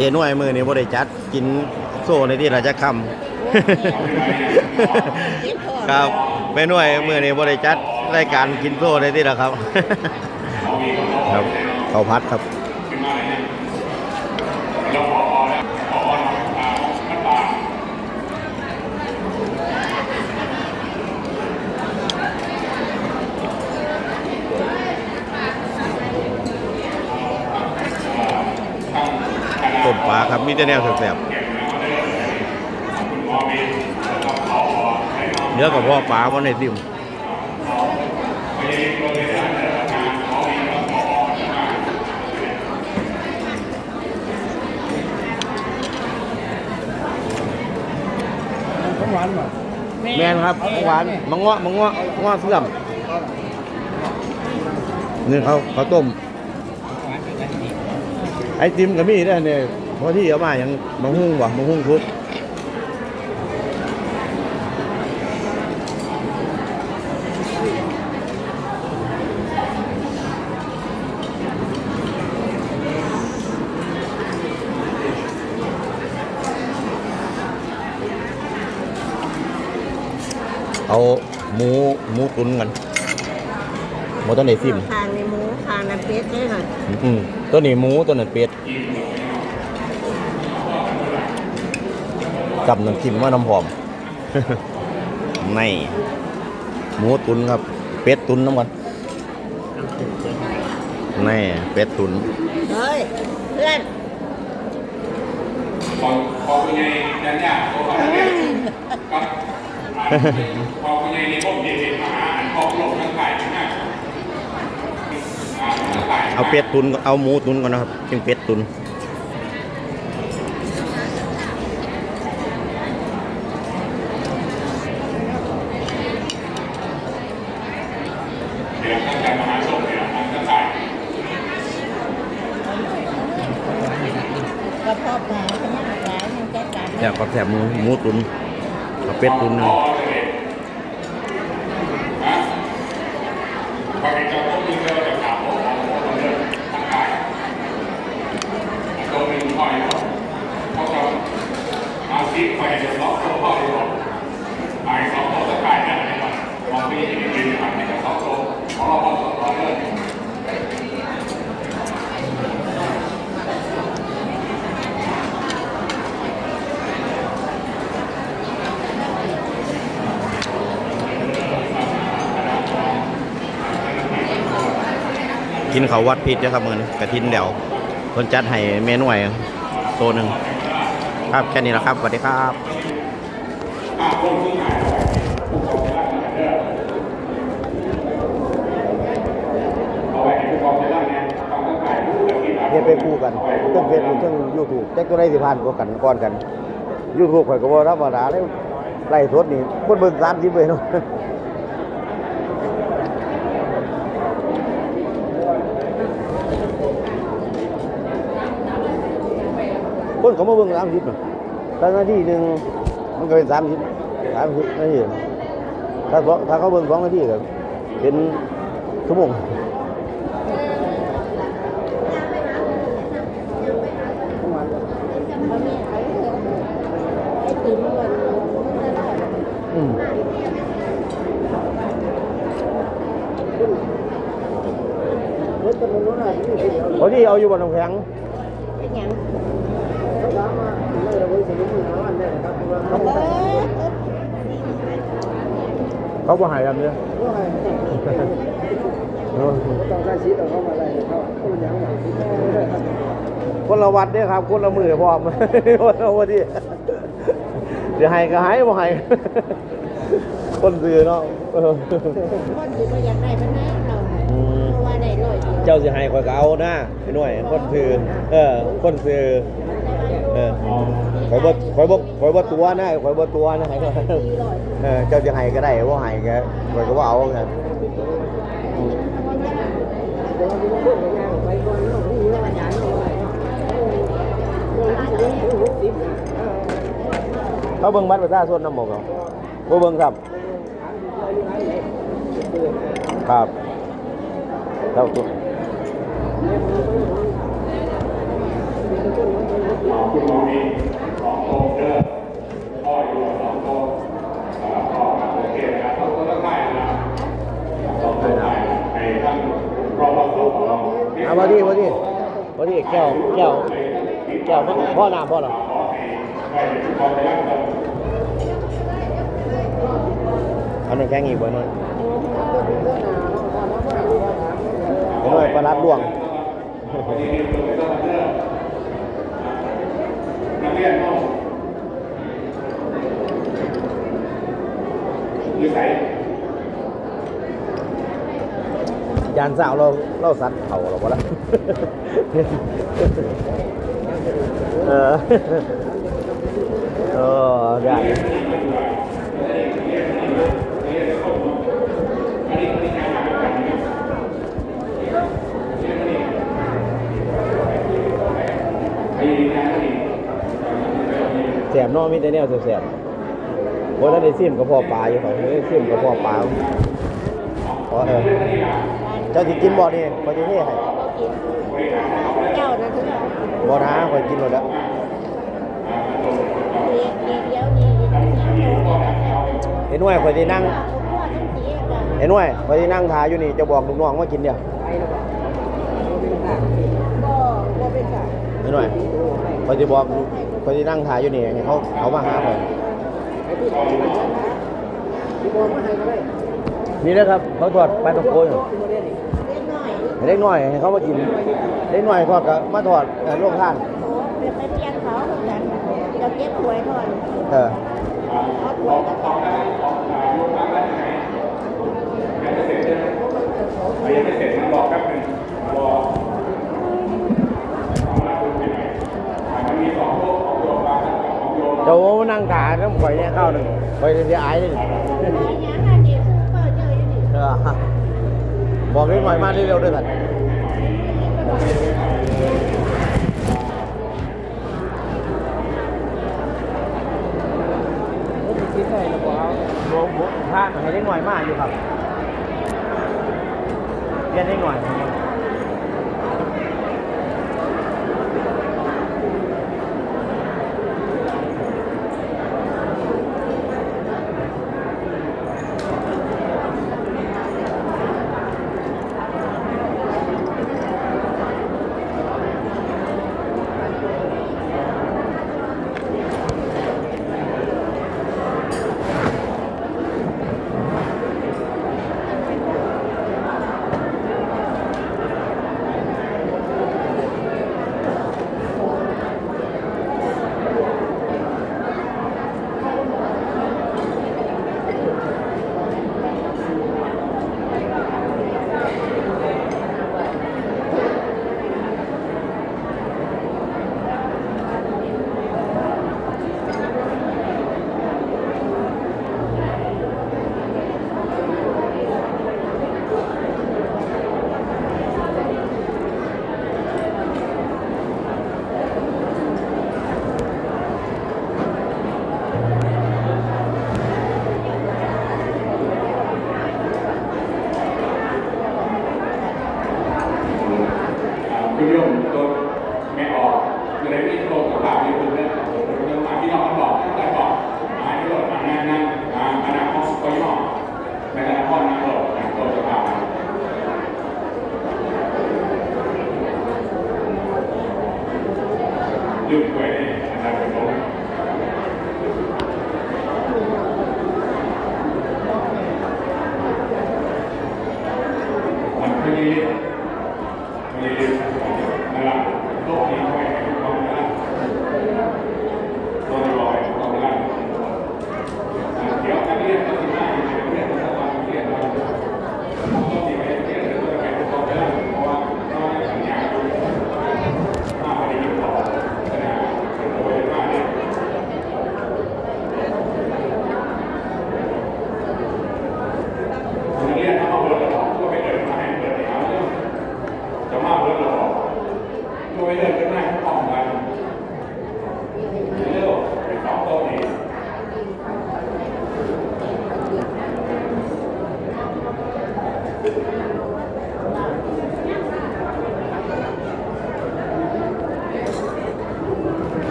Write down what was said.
จหน่วยมือนี่บ่ได้จัดกินโซ่ในที่ราชคำครับไปหน่วยมือนี่บ่ได้จัดรายการกินโซ่ในที่ละครับ ครับข้าวพัดครับ ต้ม ปลาครับมีแต่แนวแสบๆเนื้อกับพ่อปลาวันในติมแมนครับหวานมังเงาะมังเงาะมังเงาะเสื่อมนี่เขาเขาต้มไอติมก็มีได้เนี่ย พอที่เอามาอย่างมะฮุ่งวะมะฮุ่งทุบเอาหมูหมูตุ๋นกันหมูต้นไหนซิมคางในหมูคางในเป็ดได้หน่อยอืมตัวนี้หมูตัวนั้นเป็ด กับน้ำจิ้มว่าน้ำหอม ในหมูตุนครับ เป็ดตุนน้ำมันในเป็ดตุนเฮ้ยเพื่อนพอพอคุณยายนั่นเนี่ยพอคุณยายครับพอคุณยายในพวกเด็กๆมาหาอันพอหลงทั้งไก่ทั้งนั้นทั้งไก่เอาเป็ดตุนก่อนเอาหมูตุนก่อนนะครับจึงเป็ดตุน เดี๋ยวทั้งไก่มหาชนเดี๋ยวทั้งไก่ กระเพาะปลาขนาดปลายังแก้ กันแซ่บแซ่บหมูหมูตุนเอาเป็ดตุนนึง พอเลยฮะพอเป็นเจ้าพวกมึงเราจะถามว่าของคนเดินทั้งไก่ตัวหนึ่งคอยเขาเขาจะเอาซีไปเดี๋ยวล็อกตัวพ่อดีกว่าไอ้สองตัวจะไก่ได้ไหมวะมองไปที่นี่ยืนหันไปกับสองตัวของเราพอสองตัวเลย กินเขาวัดพิษนะครับมือนกระทินเดี่ยวคนจัดให้เมนูไว้ตัวหนึ่งครับแค่นี้แหละครับสวัสดีครับเฮ็ดไปคู่กันเทั้งเฟซบุ๊กเทั้งยูทูบแจ็คตัวใดสิผ่านกว่ากันก่อนกันยูทูบข่อยก็บ่ธรรมดาเลยไล่สดนี่คนเบิ่ง30เลยเนาะ คนเขามาเบิ่ง30น่ะแต่นาทีหนึ่งมันก็เป็น30 30นาทีถ้าสองถ้าเขาเบิ่ง2นาทีก็เป็นชั่วโมงไอ้ติ๋มวันอืมโอ้ที่เอาอยู่บนน้ำแข็ง เป็นหยัง เขาบ่ใหายแบบนี้ต้องได้ชีสเอาเข้ามาอะไรเขาพูดอย่างไรคนละวัดเด้อครับคนละมือพร้อมคนละวันที่เดี๋ยวให้ก็ให้บ่ให้คนซื้อเนาะเออคนที่ก็อยากได้มันนะเราอืมเพราะว่าได้ร้อยเดียวเจ้าสิให้ข่อยก็เอานะพี่หน่วยคนซื้อเออคนซื้อเออ ข่อยบ่ข่อยบ่ข่อยบ่ตัวนะข่อยบ่ตัวนะเออเจ้าสิให้ก็ได้บ่ให้ก็ข่อยก็บ่เอาไงไปก่อนต้องมีอาจารย์เอาเรื่องที่หกสิบเขาเบิ่งบัตรประชาชนนำบ่ครับบ่เบิ่งครับ ครับครับคุณมองนี้สองโต๊ะเด้อพ่ออยู่สองโต๊ะแล้วก็โอเคนะครับเขาต้อ เราเอาพอดีพอดีพอดีแก้วแก้วแก้วพ่อน้ำพ่อเหรอขอให้ได้ทุกคนได้รับชมเอาน้ำแข็งอีกบ่หน่อยไปหน่อยปลาลัดล่วง นักเรียนห้องนิสัยยานสาวเราเราสัตว์เขาเราบ่ละ เออ เออได้ ไอ้ดีนะนี่ แสบเนอมีแต่แนวแสบๆว่าถ้าได้ซิมกับพ่อปลาอยู่เขาได้ซิมกับพ่อปลาอ๋อเออเจ้าสิกินบ่นี่พอจะเท่ให้เจ้านะถึงบ่นะคอยกินหมดแล้วเดียวเดียวนี่เห็นว่าคอยสินั่งพ่อต้องเสียกันเห็นว่าคอยสินั่งทาอยู่นี่จะบอกลูกน้องว่ากินเดี๋ยวไปแล้วก็เป็นทางก็ก็เป็นค่ะ เห็นว่าคอยสิบอกคอยสินั่งทาอยู่นี่ให้เขาเขามาหาคอยไอ้ที่ไหนมันชนะที่บอกมาให้ก็ได้นี่นะครับเขาทอดปลาตะโกอยู่ที่มาเรียนนี่เล็กน้อยให้เล็กน้อยให้เขามากินเล็กน้อยทอดกับมาทอดเอ่อลวกท่านโอ้เป็นไปเพียงเขาเหมือนกันเราเก็บหวยก่อนเออเอาหวยก็ต้องยังไม่เสร็จใช่ไหมยังไม่เสร็จมันรอแป๊บนึงรอของเราดูไปไหนมันมีสองโต๊ะของโยมบางของโยม เจ้าว่า น้ำข่อยเนี่ยข้าวหนึ่งข่อยเลยแล้วยังอันนี้ผู้เปิดเจออยู่นี่เออบอกเล็กน้อยมาเร็วๆด้วยกันคิดได้แล้วก็เอาโบโบพาให้เล็กน้อยมากอยู่ครับเรียนเล็กน้อย Ele, ele